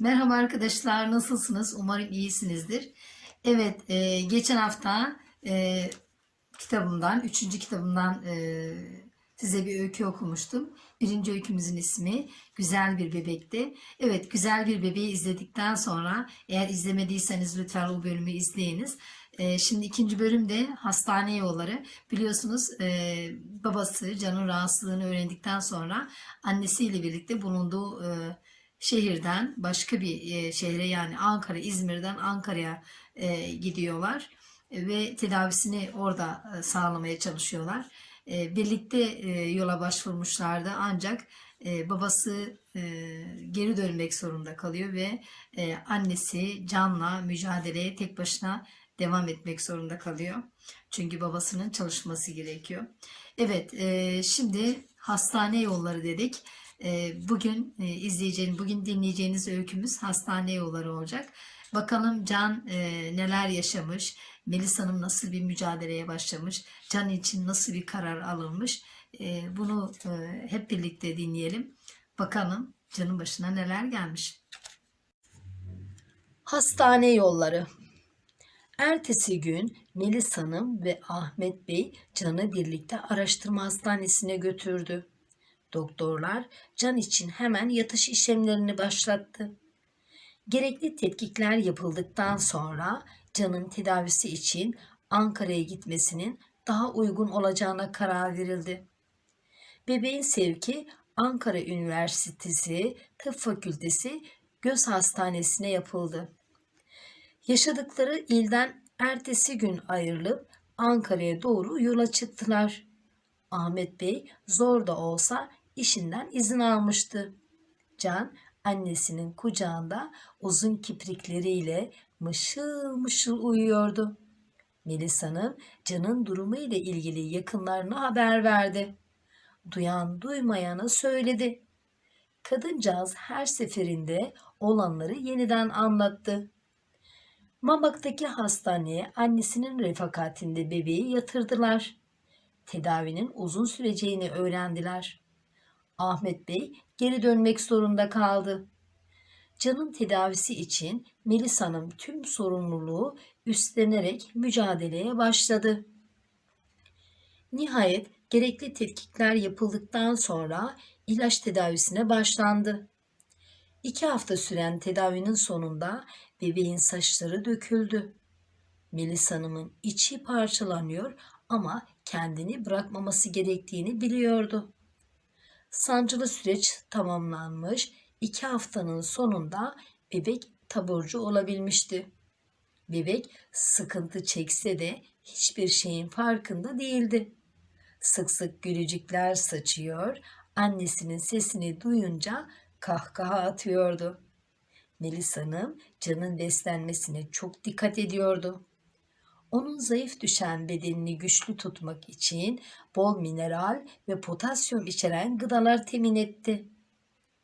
Merhaba arkadaşlar, nasılsınız? Umarım iyisinizdir. Evet, e, geçen hafta e, kitabımdan, üçüncü kitabımdan e, size bir öykü okumuştum. Birinci öykümüzün ismi Güzel Bir Bebek'ti. Evet, Güzel Bir Bebeği izledikten sonra, eğer izlemediyseniz lütfen o bölümü izleyiniz. E, şimdi ikinci bölümde hastane yolları. Biliyorsunuz e, babası Can'ın rahatsızlığını öğrendikten sonra annesiyle birlikte bulunduğu e, şehirden başka bir e, şehre yani Ankara, İzmir'den Ankara'ya e, gidiyorlar E, ve tedavisini orada sağlamaya çalışıyorlar. Birlikte yola başvurmuşlardı ancak babası geri dönmek zorunda kalıyor ve annesi Can'la mücadeleye tek başına devam etmek zorunda kalıyor. Çünkü babasının çalışması gerekiyor. Evet, şimdi hastane yolları dedik. E, bugün e, izleyeceğiniz, bugün dinleyeceğiniz öykümüz hastane yolları olacak. Bakalım Can e, neler yaşamış, Melis Hanım nasıl bir mücadeleye başlamış, Can için nasıl bir karar alınmış. E, bunu e, hep birlikte dinleyelim. Bakalım Can'ın başına neler gelmiş. Hastane yolları Ertesi gün Melis Hanım ve Ahmet Bey Can'ı birlikte araştırma hastanesine götürdü. Doktorlar Can için hemen yatış işlemlerini başlattı. Gerekli tetkikler yapıldıktan sonra Can'ın tedavisi için Ankara'ya gitmesinin daha uygun olacağına karar verildi. Bebeğin sevki Ankara Üniversitesi Tıp Fakültesi Göz Hastanesi'ne yapıldı. Yaşadıkları ilden ertesi gün ayrılıp Ankara'ya doğru yola çıktılar. Ahmet Bey zor da olsa işinden izin almıştı. Can annesinin kucağında uzun kiprikleriyle mışıl mışıl uyuyordu. Melis Hanım Can'ın durumu ile ilgili yakınlarına haber verdi. Duyan duymayana söyledi. Kadıncağız her seferinde olanları yeniden anlattı. Mamak'taki hastaneye annesinin refakatinde bebeği yatırdılar. Tedavinin uzun süreceğini öğrendiler. Ahmet Bey geri dönmek zorunda kaldı. Can'ın tedavisi için Melis Hanım tüm sorumluluğu üstlenerek mücadeleye başladı. Nihayet gerekli tetkikler yapıldıktan sonra ilaç tedavisine başlandı. İki hafta süren tedavinin sonunda bebeğin saçları döküldü. Melis Hanım'ın içi parçalanıyor ama kendini bırakmaması gerektiğini biliyordu. Sancılı süreç tamamlanmış, iki haftanın sonunda bebek taburcu olabilmişti. Bebek sıkıntı çekse de hiçbir şeyin farkında değildi. Sık sık gülücükler saçıyor, annesinin sesini duyunca kahkaha atıyordu. Melis Hanım canın beslenmesine çok dikkat ediyordu. Onun zayıf düşen bedenini güçlü tutmak için bol mineral ve potasyum içeren gıdalar temin etti.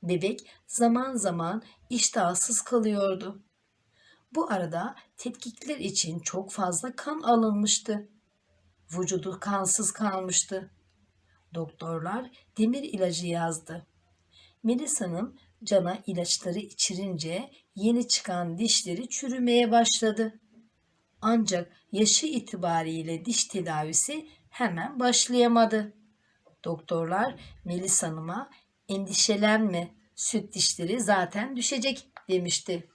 Bebek zaman zaman iştahsız kalıyordu. Bu arada tetkikler için çok fazla kan alınmıştı. Vücudu kansız kalmıştı. Doktorlar demir ilacı yazdı. Melis Hanım cana ilaçları içirince yeni çıkan dişleri çürümeye başladı. Ancak yaşı itibariyle diş tedavisi hemen başlayamadı. Doktorlar Melis Hanım'a endişelenme süt dişleri zaten düşecek demişti.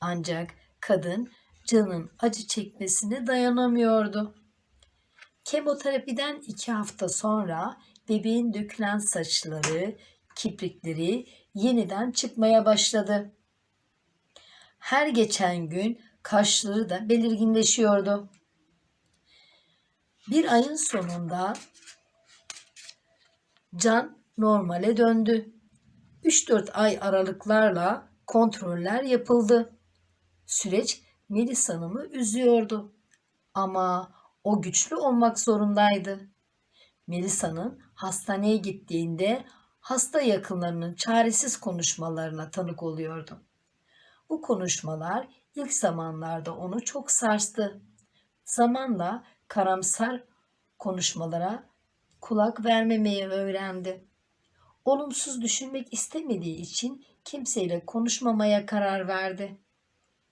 Ancak kadın canın acı çekmesine dayanamıyordu. Kemoterapiden iki hafta sonra bebeğin dökülen saçları, kiprikleri yeniden çıkmaya başladı. Her geçen gün kaşları da belirginleşiyordu. Bir ayın sonunda Can normale döndü. 3-4 ay aralıklarla kontroller yapıldı. Süreç Melis Hanım'ı üzüyordu. Ama o güçlü olmak zorundaydı. Melis Hanım hastaneye gittiğinde hasta yakınlarının çaresiz konuşmalarına tanık oluyordu. Bu konuşmalar ilk zamanlarda onu çok sarstı. Zamanla karamsar konuşmalara kulak vermemeyi öğrendi. olumsuz düşünmek istemediği için kimseyle konuşmamaya karar verdi.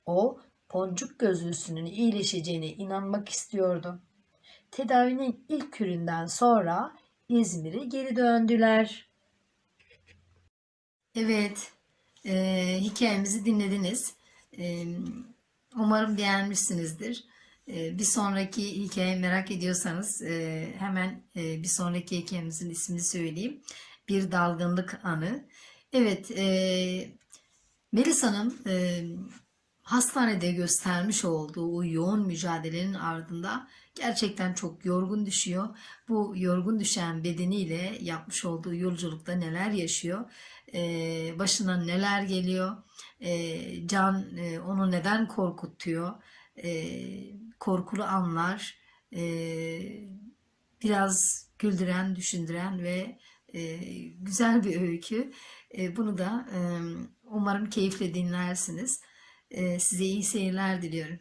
O, boncuk gözlüsünün iyileşeceğine inanmak istiyordu. Tedavinin ilk küründen sonra İzmir'e geri döndüler. Evet, e, hikayemizi dinlediniz. Umarım beğenmişsinizdir. Bir sonraki hikayeyi merak ediyorsanız e, hemen e, bir sonraki hikayemizin ismini söyleyeyim. Bir dalgınlık anı. Evet, e, Melis Hanım e, hastanede göstermiş olduğu o yoğun mücadelenin ardında gerçekten çok yorgun düşüyor. Bu yorgun düşen bedeniyle yapmış olduğu yolculukta neler yaşıyor, e, başına neler geliyor, e, can e, onu neden korkutuyor, e, korkulu anlar, e, biraz güldüren, düşündüren ve e, güzel bir öykü. E, bunu da e, umarım keyifle dinlersiniz. Size iyi seyirler diliyorum.